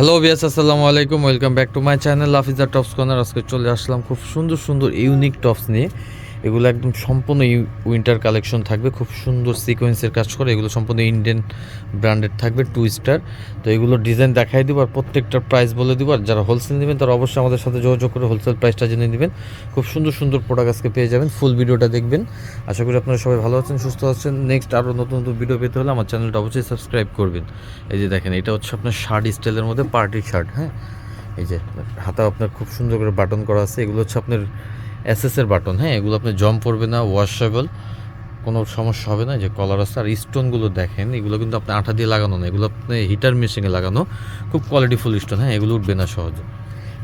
Hello বিয়াস আসসালামু আলাইকুম welcome back to my channel Lafiza tops corner আজকে চলে আসলাম খুব সুন্দর সুন্দর ইউনিক টপস নিয়ে। এগুলো একদম সম্পূর্ণ উইন্টার কালেকশন থাকবে। খুব সুন্দর সিকোয়েন্সের কাজ করে। এগুলো সম্পূর্ণ ইন্ডিয়ান ব্র্যান্ডেড থাকবে টু স্টার তো এগুলো ডিজাইন দেখাই দিব আর প্রত্যেকটার প্রাইস বলে দিব। আর যারা হোলসেল নেবেন, তারা অবশ্যই আমাদের সাথে যোগাযোগ করে হোলসেল প্রাইসটা জেনে নেবেন। খুব সুন্দর সুন্দর প্রোডাক্ট আজকে পেয়ে যাবেন। ফুল ভিডিওটা দেখবেন। আশা করি আপনারা সবাই ভালো আছেন, সুস্থ আছেন। নেক্সট আরও নতুন নতুন ভিডিও পেতে হলে আমার চ্যানেলটা অবশ্যই সাবস্ক্রাইব করবেন। এই যে দেখেন, এটা হচ্ছে আপনার শার্ট স্টাইলের মধ্যে পার্টি শার্ট হ্যাঁ? এই যে হাতা আপনার খুব সুন্দর করে বাটন করা আছে। এগুলো হচ্ছে আপনার এসএসের বাটন হ্যাঁ এগুলো আপনি জম পড়বে না ওয়াশেবল কোনো সমস্যা হবে না যে কলার আছে আর স্টোনগুলো দেখেন, এগুলো কিন্তু আপনি আঠা দিয়ে লাগানো না, এগুলো আপনি হিটার মেশিনে লাগানো, খুব কোয়ালিটিফুল স্টোন হ্যাঁ এগুলো উঠবে না সহজে।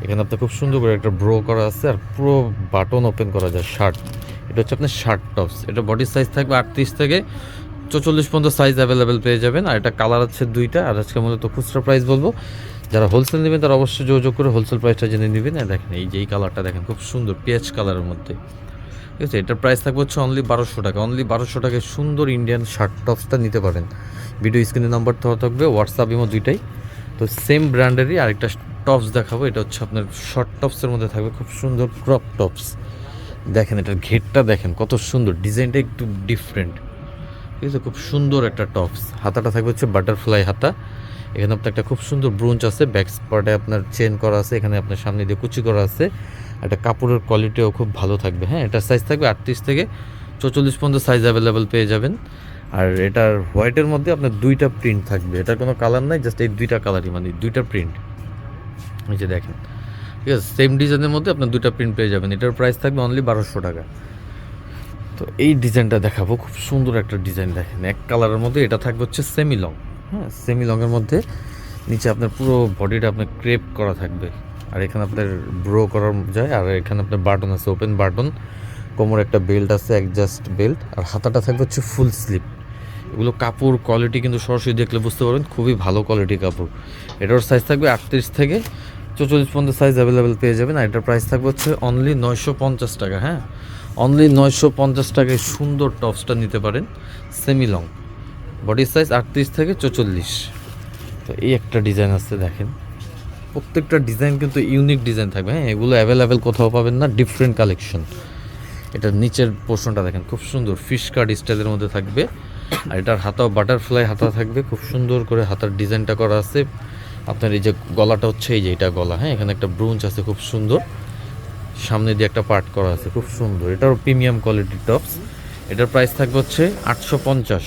এখানে আপনার খুব সুন্দর করে একটা ব্রো করা আছে আর পুরো বাটন ওপেন করা যায় শার্ট এটা হচ্ছে আপনার শার্ট টপস এটা বডির সাইজ থাকবে আটত্রিশ থেকে চৌচল্লিশ পর্যন্ত সাইজ অ্যাভেলেবেল পেয়ে যাবেন, আর এটা কালার আছে দুইটা, আর আজকে মূলত খুচরা প্রাইস বলব। যারা হোলসেল নেবেন, তারা অবশ্যই যোগাযোগ করে হোলসেল প্রাইসটা জেনে নেবেন। আর দেখেন, এই যে এই কালারটা দেখেন, খুব সুন্দর পেঁয়াজ কালারের মধ্যে। ঠিক আছে, এটার প্রাইস থাকবে হচ্ছে অনলি বারোশো টাকা। অনলি বারোশো টাকায় সুন্দর ইন্ডিয়ান শার্ট টপসটা নিতে পারেন। ভিডিও স্ক্রিনের নাম্বার থাকবে হোয়াটসঅ্যাপ ইমো দুইটাই। তো সেম ব্র্যান্ডেরই আরেকটা টপস দেখাবো। এটা হচ্ছে আপনার শর্ট টপসের মধ্যে থাকবে, খুব সুন্দর ক্রপ টপস দেখেন, এটার ঘেরটা দেখেন, কত সুন্দর। ডিজাইনটা একটু ডিফারেন্ট ঠিক আছে, খুব সুন্দর একটা টপস হাতাটা থাকবে হচ্ছে বাটারফ্লাই হাতা। এখানে আপনার একটা খুব সুন্দর ব্রুঞ্চ আছে ব্যাক স্পার্টে আপনার চেন করা আছে, এখানে আপনার সামনে দিয়ে কুচি করা আছে। একটা কাপড়ের কোয়ালিটিও খুব ভালো থাকবে হ্যাঁ? এটার সাইজ থাকবে আটত্রিশ থেকে চৌচল্লিশ পর্যন্ত সাইজ অ্যাভেলেবেল পেয়ে যাবেন। আর এটার হোয়াইটের মধ্যে আপনার দুইটা প্রিন্ট থাকবে। এটার কোনো কালার নাই জাস্ট এই দুইটা কালারই মানে দুইটা প্রিন্ট এই যে দেখেন, ঠিক আছে? সেম ডিজাইনের মধ্যে আপনার দুইটা প্রিন্ট পেয়ে যাবেন। এটার প্রাইস থাকবে অনলি বারোশো টাকা। তো এই ডিজাইনটা দেখাবো। খুব সুন্দর একটা ডিজাইন দেখেন। এক কালারের মধ্যে এটা থাকবে হচ্ছে সেমি লং হ্যাঁ সেমি লংয়ের মধ্যে নিচে আপনার পুরো বডিটা আপনার ক্রেপ করা থাকবে। আর এখানে আপনার ব্রো করার যায়, আর এখানে আপনার বাটন আছে ওপেন বাটন কোমর একটা বেল্ট আছে অ্যাডজাস্ট বেল্ট আর হাতাটা থাকবে হচ্ছে ফুল স্লিপ এগুলো কাপড় কোয়ালিটি কিন্তু সরাসরি দেখলে বুঝতে পারবেন, খুবই ভালো কোয়ালিটির কাপড়। এটার সাইজ থাকবে আটত্রিশ থেকে চৌচল্লিশ পর্যন্ত সাইজ অ্যাভেলেবেল পেয়ে যাবেন। আর এটার প্রাইস থাকবে হচ্ছে অনলি নয়শো পঞ্চাশ টাকা হ্যাঁ? অনলি নয়শো পঞ্চাশ টাকায় সুন্দর টপসটা নিতে পারেন সেমি লং বডির সাইজ আটত্রিশ থেকে চৌচল্লিশ। তো এই একটা ডিজাইন আছে, দেখেন। প্রত্যেকটা ডিজাইন কিন্তু ইউনিক ডিজাইন থাকবে। হ্যাঁ এগুলো অ্যাভেলেবেল কোথাও পাবেন না ডিফারেন্ট কালেকশন এটার নিচের পোর্শনটা দেখেন, খুব সুন্দর। ফিশ কার্ড স্টাইলের মধ্যে থাকবে। আর এটার হাতাও বাটারফ্লাই হাতা থাকবে। খুব সুন্দর করে হাতার ডিজাইনটা করা আছে। আপনার এই যে গলাটা হচ্ছে এই যে এটা গলা। হ্যাঁ এখানে একটা ব্রুঞ্চ আছে, খুব সুন্দর। সামনে দিয়ে একটা পার্ট করা আছে, খুব সুন্দর। এটারও প্রিমিয়াম কোয়ালিটির টপস এটার প্রাইস থাকবে হচ্ছে আটশো পঞ্চাশ।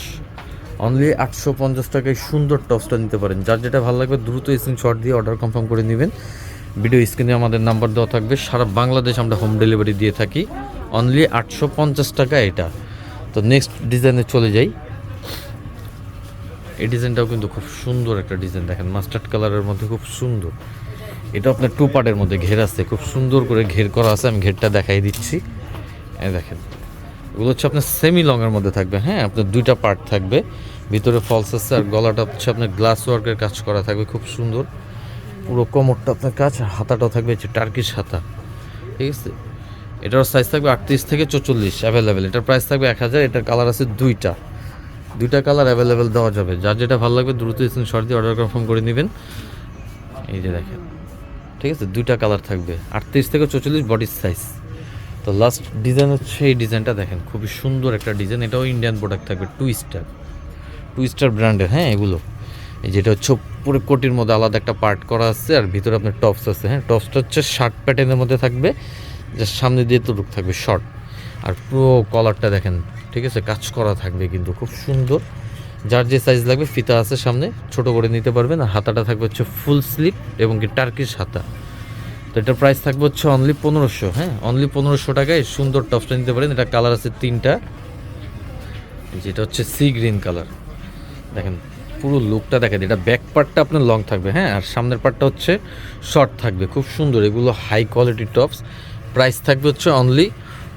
অনলি আটশো পঞ্চাশ টাকায় সুন্দর টপসটা নিতে পারেন। যার যেটা ভালো লাগবে, দ্রুত স্ক্রিনশট দিয়ে অর্ডার কনফার্ম করে নেবেন। ভিডিও স্ক্রিনে আমাদের নাম্বার দেওয়া থাকবে। সারা বাংলাদেশ আমরা হোম ডেলিভারি দিয়ে থাকি। অনলি আটশো পঞ্চাশ টাকা এটা। তো নেক্সট ডিজাইনে চলে যাই। এই ডিজাইনটাও কিন্তু খুব সুন্দর একটা ডিজাইন দেখেন মাস্টার্ড কালারের মধ্যে খুব সুন্দর। এটা আপনার টু পার্টের মধ্যে ঘের আছে। খুব সুন্দর করে ঘের করা আছে। আমি ঘেরটা দেখাই দিচ্ছি। দেখেন। এগুলো হচ্ছে আপনার সেমি লংয়ের মধ্যে থাকবে হ্যাঁ? আপনার দুইটা পার্ট থাকবে। ভিতরে ফলস আছে আর গলাটা হচ্ছে আপনার গ্লাস ওয়ার্কের কাজ করা থাকবে, খুব সুন্দর। পুরো কোমরটা আপনার কাজ হাতাটাও থাকবে হচ্ছে টার্কিশ হাতা। ঠিক আছে? এটার সাইজ থাকবে আটত্রিশ থেকে চৌচল্লিশ অ্যাভেলেবেল এটার প্রাইস থাকবে এক হাজার, এটার কালার আছে দুইটা। দুইটা কালার অ্যাভেলেবেল দেওয়া যাবে। যার যেটা ভালো লাগবে, দ্রুত শর্ট দিয়ে অর্ডার কনফার্ম করে নেবেন। এই যে দেখেন। ঠিক আছে? দুইটা কালার থাকবে, আটত্রিশ থেকে চৌচল্লিশ বডির সাইজ তো লাস্ট ডিজাইন হচ্ছে এই ডিজাইনটা দেখেন, খুবই সুন্দর একটা ডিজাইন এটাও ইন্ডিয়ান প্রোডাক্ট থাকবে টু স্টার টু স্টার ব্র্যান্ডের হ্যাঁ এগুলো। যেটা হচ্ছে পুরো কোটির মধ্যে আলাদা একটা পার্ট করা আছে, আর ভিতরে আপনার টপস আছে হ্যাঁ। টপসটা হচ্ছে শার্ট প্যাটার্নের মধ্যে থাকবে যা সামনে দিয়ে তো থাকবে শর্ট আর পুরো কলারটা দেখেন, ঠিক আছে, কাজ করা থাকবে কিন্তু, খুব সুন্দর। যার যে সাইজ লাগবে, ফিতা আছে সামনে, ছোট করে নিতে পারবেন। আর হাতাটা থাকবে হচ্ছে ফুল স্লিপ এবং কি টার্কিশ হাতা। তো এটার প্রাইস থাকবে হচ্ছে অনলি পনেরোশো হ্যাঁ? অনলি পনেরোশো টাকায় সুন্দর টপসটা নিতে পারেন। এটা কালার আছে তিনটা। যেটা হচ্ছে সি গ্রিন কালার দেখেন, পুরো লুকটা দেখেন এটা ব্যাক পার্টটা আপনার লং থাকবে হ্যাঁ? আর সামনের পার্টটা হচ্ছে শর্ট থাকবে। খুব সুন্দর। এগুলো হাই কোয়ালিটির টপস প্রাইস থাকবে হচ্ছে অনলি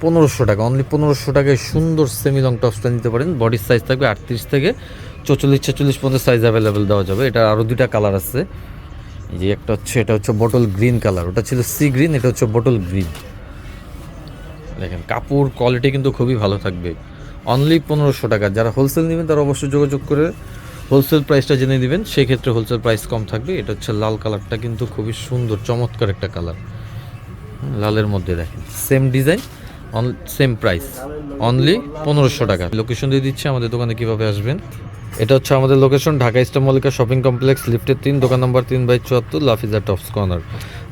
পনেরোশো টাকা। অনলি পনেরোশো টাকায় সুন্দর সেমি লং টপসটা নিতে পারেন। বডির সাইজ থাকবে আটত্রিশ থেকে চৌচল্লিশ, ছেচল্লিশ পর্যন্ত সাইজ অ্যাভেলেবেল দেওয়া যাবে। এটা আরও দুইটা কালার আছে। এই যে একটা হচ্ছে, এটা হচ্ছে বটল গ্রিন কালার ওটা ছিল সি গ্রিন এটা হচ্ছে বটল গ্রিন দেখেন, কাপড় কোয়ালিটি কিন্তু খুবই ভালো থাকবে। অনলি পনেরোশো টাকা। যারা হোলসেল নেবেন, তারা অবশ্যই যোগাযোগ করে হোলসেল প্রাইসটা জেনে নেবেন। সেই ক্ষেত্রে হোলসেল প্রাইস কম থাকবে। এটা হচ্ছে লাল কালারটা কিন্তু খুবই সুন্দর, চমৎকার একটা কালার লালের মধ্যে দেখেন same design on same price only পনেরোশো টাকা। লোকেশন দিয়ে দিচ্ছে, আমাদের দোকানে কীভাবে আসবেন। এটা হচ্ছে আমাদের location Dhaka Eastern Mallika shopping complex, লিফটের তিন, দোকান নম্বর তিন বাই চুয়াত্তর, লাফিজা টপস কর্নার।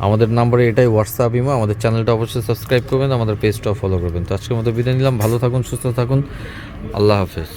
আমাদের নাম্বারে এটাই হোয়াটসঅ্যাপ ইমো, আমাদের চ্যানেলটা অবশ্যই সাবস্ক্রাইব করবেন, আমাদের পেজটাও ফলো করবেন। তো আজকের মতো বিদায় নিলাম, ভালো থাকুন, সুস্থ থাকুন, আল্লাহ হাফেজ।